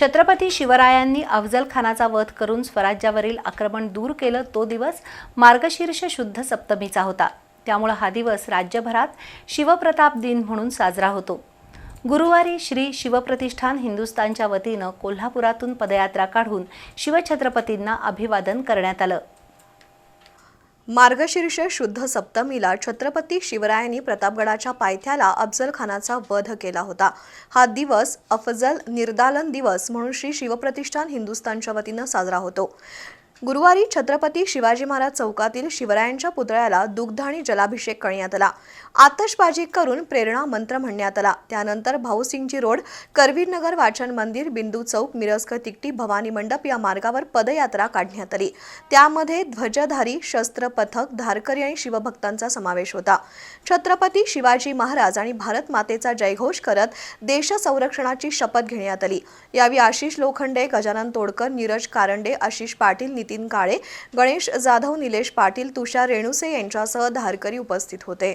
छत्रपती शिवरायांनी अफजल खानाचा वध करून स्वराज्यावरील आक्रमण दूर केलं तो दिवस मार्गशीर्ष शुद्ध सप्तमीचा होता. त्यामुळं हा दिवस राज्यभरात शिवप्रताप दिन म्हणून साजरा होतो. गुरुवारी श्री शिवप्रतिष्ठान हिंदुस्थानच्या वतीनं कोल्हापुरातून पदयात्रा काढून शिवछत्रपतींना अभिवादन करण्यात आलं. मार्गशीर्ष शुद्ध सप्तमीला छत्रपती शिवरायांनी प्रतापगडाच्या पायथ्याला अफजल खानाचा वध केला होता. हा दिवस अफजल निर्दालन दिवस म्हणून श्री शिवप्रतिष्ठान हिंदुस्थानच्या वतीनं साजरा होतो. गुरुवारी छत्रपती शिवाजी महाराज चौकातील शिवरायांच्या पुतळ्याला दुग्ध आणि जलाभिषेक करण्यात आला. आतषबाजी करून प्रेरणा मंत्र म्हणण्यात आला. त्यानंतर भाऊसिंगजी रोड करवीरनगर वाचन मंदिर बिंदू चौक मिरजकर तिकटी भवानी मंडप या मार्गावर पदयात्रा काढण्यात आली. त्यामध्ये ध्वजधारी शस्त्र पथक धारकरी आणि शिवभक्तांचा समावेश होता. छत्रपती शिवाजी महाराज आणि भारत मातेचा जयघोष करत देश संरक्षणाची शपथ घेण्यात आली. यावेळी आशिष लोखंडे गजानन तोडकर नीरज कारंडे आशिष पाटील नितीन काळे गणेश जाधव निलेश पाटील तुषार रेणुसे यांच्यासह धारकरी उपस्थित होते.